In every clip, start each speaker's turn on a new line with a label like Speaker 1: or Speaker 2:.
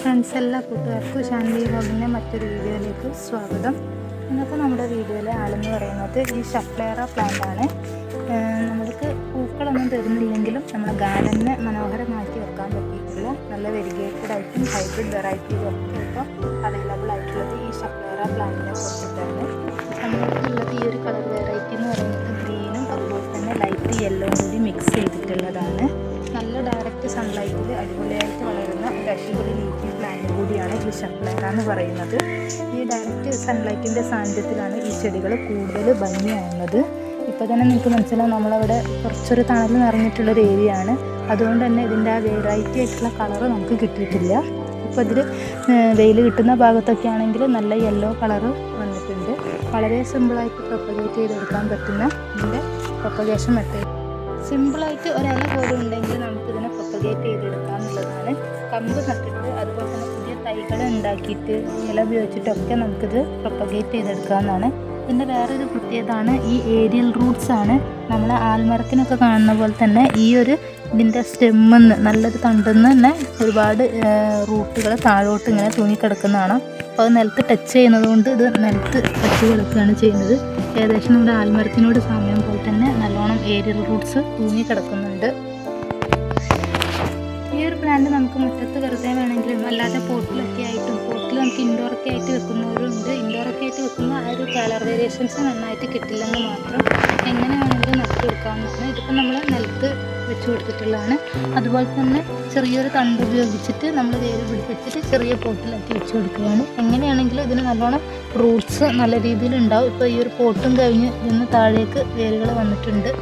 Speaker 1: Friends എല്ലാ കൂട്ടുകാർക്കും ശാന്തി വ്ളോഗിന്റെ മറ്റൊരു വീഡിയോയിലേക്ക് സ്വാഗതം. ഇന്നത്തെ നമ്മുടെ വീഡിയോയിലെ ആളെന്ന് പറയുന്നത് ഈ ഷഫ്ലേറ പ്ലാന്റ് ആണ്. നമ്മൾക്ക് പൂക്കളൊന്നും തരുന്നില്ലെങ്കിലും നമ്മുടെ ഗാർഡനെ മനോഹരമാക്കി വെക്കാൻ പറ്റിയിട്ടുള്ള നല്ല വെരിഗേറ്റഡ് ആയിട്ടും ഹൈബ്രിഡ് വെറൈറ്റീസ് ഒക്കെ ഇപ്പോൾ അവൈലബിൾ ആയിട്ടുള്ളത് ഈ ഷഫ്ലേറ എന്ന് പറയുന്നത്. ഈ ഡയറക്റ്റ് സൺലൈറ്റിന്റെ സാന്നിധ്യത്തിലാണ് ഈ ചെടികൾ കൂടുതൽ ഭംഗിയാവുന്നത് ഇപ്പോൾ തന്നെ നിങ്ങൾക്ക് മനസ്സിലാവും നമ്മളവിടെ കുറച്ചൊരു തണൽ നിറഞ്ഞിട്ടുള്ളൊരു ഏരിയ ആണ്. അതുകൊണ്ട് തന്നെ ഇതിന്റെ ആ വെറൈറ്റി ആയിട്ടുള്ള കളറ് നമുക്ക് കിട്ടിയിട്ടില്ല. ഇപ്പോൾ ഇതിൽ വെയിൽ കിട്ടുന്ന ഭാഗത്തൊക്കെ ആണെങ്കിൽ നല്ല യെല്ലോ കളറ് വന്നിട്ടുണ്ട്. വളരെ സിമ്പിളായിട്ട് പ്രൊപ്പഗേറ്റ് ചെയ്തെടുക്കാൻ പറ്റുന്ന ഇതിന്റെ പ്രൊപ്പഗേഷൻ മെത്തേഡ് സിമ്പിളായിട്ട് ഒരല പോലും ഉണ്ടെങ്കിൽ നമുക്കിതിനെ പ്രൊപ്പഗേറ്റ് ചെയ്തെടുക്കാം എന്നുള്ളതാണ് കമ്പ് നട്ടിട്ട് പുതിയ തൈകൾ ഉണ്ടാക്കിയിട്ട് ഇല ഉപയോഗിച്ചിട്ടൊക്കെ നമുക്കിത് പ്രൊപ്പഗേറ്റ് ചെയ്തെടുക്കാവുന്നതാണ്. ഇതിന്റെ വേറൊരു പ്രത്യേകതയാണ് ഈ ഏരിയൽ റൂട്ട്സ് ആണ്. നമ്മൾ ആൽമരത്തിനൊക്കെ കാണുന്ന പോലെ തന്നെ ഈ ഒരു ഇതിന്റെ സ്റ്റെമ്മെന്ന് നല്ലൊരു തണ്ടെന്ന് തന്നെ ഒരുപാട് റൂട്ടുകൾ താഴോട്ട് ഇങ്ങനെ തൂങ്ങിക്കിടക്കുന്നതാണ്. അപ്പോൾ അത് നിലത്ത് ടച്ച് ചെയ്യുന്നത് കൊണ്ട് ഇത് നിലത്ത് ടച്ച് കിടക്കുകയാണ് ചെയ്യുന്നത്. ഏകദേശം നമ്മുടെ ആൽമരത്തിനോട് സമയം പോലെ തന്നെ നല്ലോണം ഏരിയൽ റൂട്ട്സ് തൂങ്ങി പ്ലാന്റ് നമുക്ക് മുറ്റത്ത് വെറുതെ വേണമെങ്കിലും അല്ലാതെ പോട്ടിലൊക്കെ ആയിട്ടും പോട്ടിൽ നമുക്ക് ഇൻഡോറൊക്കെ ആയിട്ട് വെക്കുന്നവരുണ്ട്. ഇൻഡോറൊക്കെ ആയിട്ട് വെക്കുന്ന ആ ഒരു കളർ വേരിയേഷൻസ് നന്നായിട്ട് കിട്ടില്ലെന്ന് മാത്രം എങ്ങനെ വേണമെങ്കിലും നട്ടെടുക്കാവുന്നതാണ് ഇതിപ്പോൾ നമ്മൾ നിലത്ത് വെച്ച് കൊടുത്തിട്ടുള്ളതാണ്. അതുപോലെ തന്നെ ചെറിയൊരു തണ്ട് ഉപയോഗിച്ചിട്ട് നമ്മൾ വേര് പിടിപ്പിച്ചിട്ട് ചെറിയ പോട്ടിലാക്കി വെച്ച് കൊടുക്കുകയാണ്. എങ്ങനെയാണെങ്കിലും ഇതിന് നല്ലോണം റൂട്ട്സ് നല്ല രീതിയിൽ ഉണ്ടാവും ഇപ്പോൾ ഈ ഒരു പോട്ടും കഴിഞ്ഞ് ഇതിന് താഴേക്ക് വേരുകൾ വന്നിട്ടുണ്ട്.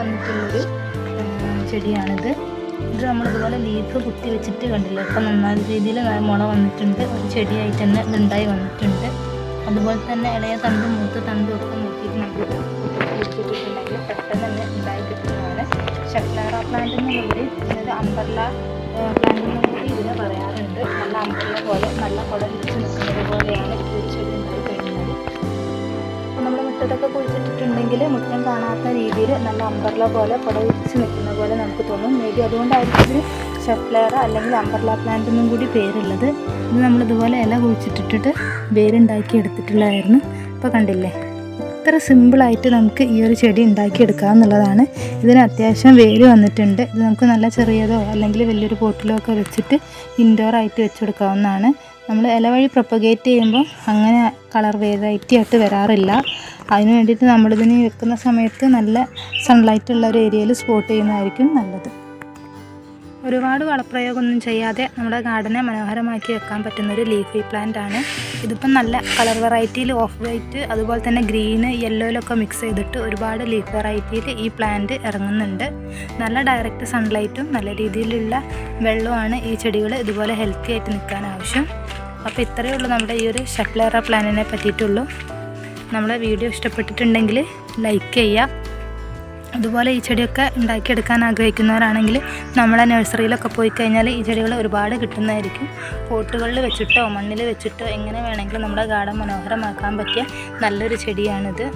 Speaker 1: വന്നിട്ടുള്ളൊരു ചെടിയാണിത്. ഇത് നമ്മളിതുപോലെ ലീഫ് കുത്തി വെച്ചിട്ട് കണ്ടില്ല? ഇപ്പം നന്നായ രീതിയിൽ മുള വന്നിട്ടുണ്ട്. ഒരു ചെടിയായിട്ട് തന്നെ ഇതുണ്ടായി വന്നിട്ടുണ്ട്. അതുപോലെ തന്നെ ഇളയ തണ്ട് മൂത്ത തണ്ടും ഒക്കെ നോക്കിയിട്ട് നമുക്ക് വെച്ചിട്ടുണ്ടെങ്കിൽ പെട്ടെന്ന് തന്നെ ഉണ്ടായി കിട്ടുന്നതാണ്. ഷക്ലാറ പ്ലാന്റ് കൂടി ഇതിനൊരു അമ്പർല പ്ലാന്റ് എന്നും കൂടി ഇതിനെ പറയാറുണ്ട്. നല്ല അമ്പർല പോലെ നല്ല കുടലിച്ച് നിൽക്കുന്നത് പോലെയാണ് ഈ ചെടി ഉണ്ടായി അപ്പോൾ നമ്മൾ മുറ്റത്തൊക്കെ കുഴിച്ചിട്ടിട്ടുണ്ടെങ്കിൽ മുറ്റം കാണാത്ത രീതിയിൽ നല്ല അമ്പർല പോലെ പുടവിച്ച് നിൽക്കുന്ന പോലെ നമുക്ക് തോന്നും. മേ ബി അതുകൊണ്ടായിരിക്കും ഷെഫ്ലേറ അല്ലെങ്കിൽ അമ്പർല പ്ലാന്റ് എന്നും കൂടി പേരുള്ളത്. ഇത് നമ്മൾ ഇതുപോലെ ഇല കുഴിച്ചിട്ടിട്ടിട്ട് വേരുണ്ടാക്കി എടുത്തിട്ടുള്ളതായിരുന്നു. ഇപ്പോൾ കണ്ടില്ലേ? ഇത്ര സിമ്പിളായിട്ട് നമുക്ക് ഈ ഒരു ചെടി ഉണ്ടാക്കിയെടുക്കാം എന്നുള്ളതാണ്. ഇതിന് അത്യാവശ്യം വേര് വന്നിട്ടുണ്ട്. ഇത് നമുക്ക് നല്ല ചെറിയതോ അല്ലെങ്കിൽ വലിയൊരു പോട്ടിലോ ഒക്കെ വെച്ചിട്ട് ഇൻഡോർ ആയിട്ട് വെച്ചെടുക്കാവുന്നതാണ് നമ്മൾ ഇല വഴി പ്രൊപ്പഗേറ്റ് ചെയ്യുമ്പോൾ അങ്ങനെ കളർ വെറൈറ്റി ആയിട്ട് വരാറില്ല. അതിന് വേണ്ടിയിട്ട് നമ്മളിതിന് വെക്കുന്ന സമയത്ത് നല്ല സൺലൈറ്റ് ഉള്ള ഒരു ഏരിയയിൽ സ്പോട്ട് ചെയ്യുന്നതായിരിക്കും നല്ലത്. ഒരുപാട് വളപ്രയോഗമൊന്നും ചെയ്യാതെ നമ്മുടെ ഗാർഡനെ മനോഹരമാക്കി വെക്കാൻ പറ്റുന്ന ഒരു ലീഫി പ്ലാന്റ് ആണ്. ഇതിപ്പം നല്ല കളർ വെറൈറ്റിയിൽ ഓഫ് വൈറ്റ് അതുപോലെ തന്നെ ഗ്രീന് യെല്ലോയിലൊക്കെ മിക്സ് ചെയ്തിട്ട് ഒരുപാട് ലീഫ് വെറൈറ്റിയിൽ ഈ പ്ലാന്റ് ഇറങ്ങുന്നുണ്ട്. നല്ല ഡയറക്റ്റ് സൺലൈറ്റും നല്ല രീതിയിലുള്ള വെള്ളവുമാണ് ഈ ചെടികൾ ഇതുപോലെ ഹെൽത്തി ആയിട്ട് നിൽക്കാൻ ആവശ്യം. അപ്പോൾ ഇത്രയേ ഉള്ളൂ നമ്മുടെ ഈ ഒരു ഷപ്ലേറ പ്ലാനിനെ പറ്റിയിട്ടുള്ളൂ. നമ്മളെ വീഡിയോ ഇഷ്ടപ്പെട്ടിട്ടുണ്ടെങ്കിൽ ലൈക്ക് ചെയ്യാം അതുപോലെ ഈ ചെടിയൊക്കെ ഉണ്ടാക്കിയെടുക്കാൻ ആഗ്രഹിക്കുന്നവരാണെങ്കിൽ നമ്മളെ നഴ്സറിയിലൊക്കെ പോയി കഴിഞ്ഞാൽ ഈ ചെടികൾ ഒരുപാട് കിട്ടുന്നതായിരിക്കും. പോട്ടുകളിൽ വെച്ചിട്ടോ മണ്ണിൽ വെച്ചിട്ടോ എങ്ങനെ വേണമെങ്കിലും നമ്മുടെ ഗാർഡൻ മനോഹരമാക്കാൻ പറ്റിയ നല്ലൊരു ചെടിയാണിത്.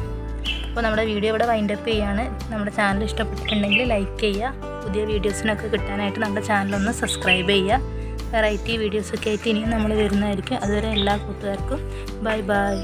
Speaker 1: അപ്പോൾ നമ്മുടെ വീഡിയോ ഇവിടെ വൈൻഡപ്പ് ചെയ്യാണ് നമ്മുടെ ചാനൽ ഇഷ്ടപ്പെട്ടിട്ടുണ്ടെങ്കിൽ ലൈക്ക് ചെയ്യുക. പുതിയ വീഡിയോസിനൊക്കെ കിട്ടാനായിട്ട് നമ്മുടെ ചാനലൊന്ന് സബ്സ്ക്രൈബ് ചെയ്യുക. വെറൈറ്റി വീഡിയോസൊക്കെ ആയിട്ട് ഇനിയും നമ്മൾ വരുന്നതായിരിക്കും. അതുവരെ എല്ലാ കൂട്ടുകാർക്കും ബൈ ബൈ.